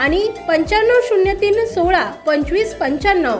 आणि पंच्याण्णव शून्य तीन सोळा पंचवीस पंच्याण्णव.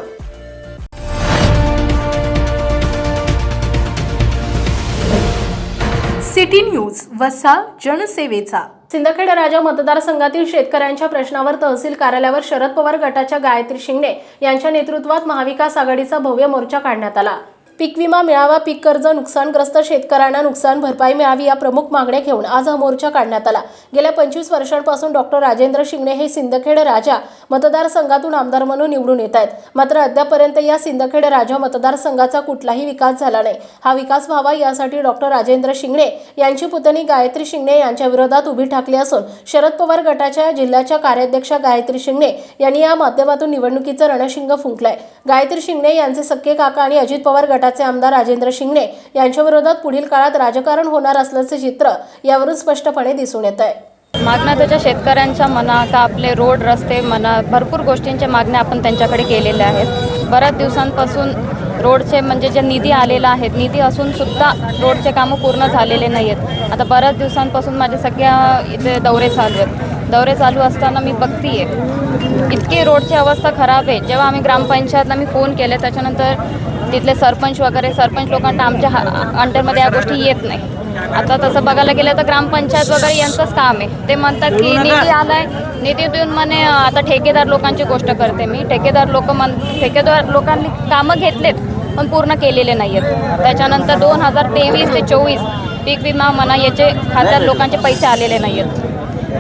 सिटी न्यूज वसा जनसेवेचा. सिंदखेड राजा मतदारसंघातील शेतकऱ्यांच्या प्रश्नावर तहसील कार्यालयावर शरद पवार गटाच्या गायत्री शिंगणे यांच्या नेतृत्वात महाविकास आघाडीचा भव्य मोर्चा काढण्यात आला. पीक विमा मिळावा पीक कर्ज नुकसानग्रस्त शेतकऱ्यांना नुकसान भरपाई मिळावी या प्रमुख मागण्या घेऊन आज हा मोर्चा काढण्यात आला. गेल्या पंचवीस वर्षांपासून डॉक्टर राजेंद्र शिंगणे हे सिंदखेड राजा मतदारसंघातून आमदार म्हणून निवडून येत आहेत. मात्र अद्यापर्यंत या सिंदखेड राजा मतदारसंघाचा कुठलाही विकास झाला नाही. हा विकास व्हावा यासाठी डॉक्टर राजेंद्र शिंगणे यांची पुतणी गायत्री शिंगणे यांच्या विरोधात उभी ठाकली असून शरद पवार गटाच्या जिल्ह्याच्या कार्याध्यक्षा गायत्री शिंगणे यांनी या माध्यमातून निवडणुकीचं रणशिंग फुंकलंय. गायत्री शिंगणे यांचे सक्के काका आणि अजित पवार गटाचे आमदार राजेंद्र शिंगणे यांच्या विरोधात पुढील काळात राजकारण होणार असल्याचे चित्र यावरून स्पष्टपणे दिसून येत आहे. मागण्या त्याच्या शेतकऱ्यांच्या म्हणा का आपले रोड रस्ते म्हणा भरपूर गोष्टींच्या मागण्या आपण त्यांच्याकडे केलेल्या आहेत. बऱ्याच दिवसांपासून रोडचे म्हणजे जे निधी आलेला आहे निधी असून सुद्धा रोडचे कामं पूर्ण झालेले नाही आहेत आता बऱ्याच दिवसांपासून माझ्या सगळ्या इथे दौरे चालू आहेत. दौरे चालू असताना मी बघतीये इतकी रोडची अवस्था खराब आहे. जेव्हा आम्ही ग्रामपंचायतला मी फोन केले त्याच्यानंतर तिथले सरपंच वगैरे सरपंच लोकांना आमच्या अंडरमध्ये या गोष्टी येत नाही. आता तसं बघायला गेलं तर ग्रामपंचायत वगैरे यांचंच काम आहे. ते म्हणतात की निधी आलाय निधी देऊन म्हणे आता ठेकेदार लोकांची गोष्ट करते मी. ठेकेदार लोक म्हण ठेकेदार लोकांनी कामं घेतलेत पण पूर्ण केलेले नाही आहेत त्याच्यानंतर दोन हजार तेवीस ते चोवीस पीक विमा म्हणा याचे खात्यात लोकांचे पैसे आलेले नाही आहेत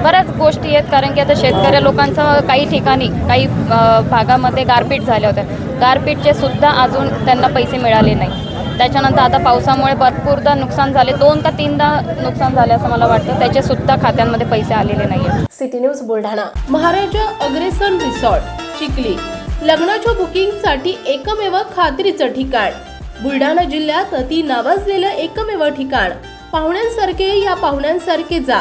बऱ्याच गोष्टी आहेत कारण की आता शेतकऱ्या लोकांचं काही ठिकाणी काही भागामध्ये गारपीट झाल्या होत्या गारपीटचे सुद्धा अजून त्यांना पैसे मिळाले नाही. त्याच्यानंतर आता पावसामुळे भरपूरदा नुकसान झाले. दोन का तीनदा नुकसान झाले असं मला वाटतं. त्याचे सुद्धा खात्यांमध्ये पैसे आलेले नाही आहेत city news Buldhana. Maharaja Agrasen resort Chikhli. लग्नाच्या बुकिंगसाठी एकमेव खात्रीचं ठिकाण. बुलढाणा जिल्ह्यात अति नावाजलेलं एकमेव ठिकाण. पाहुण्यांसारखे या पाहुण्यांसारखे जा.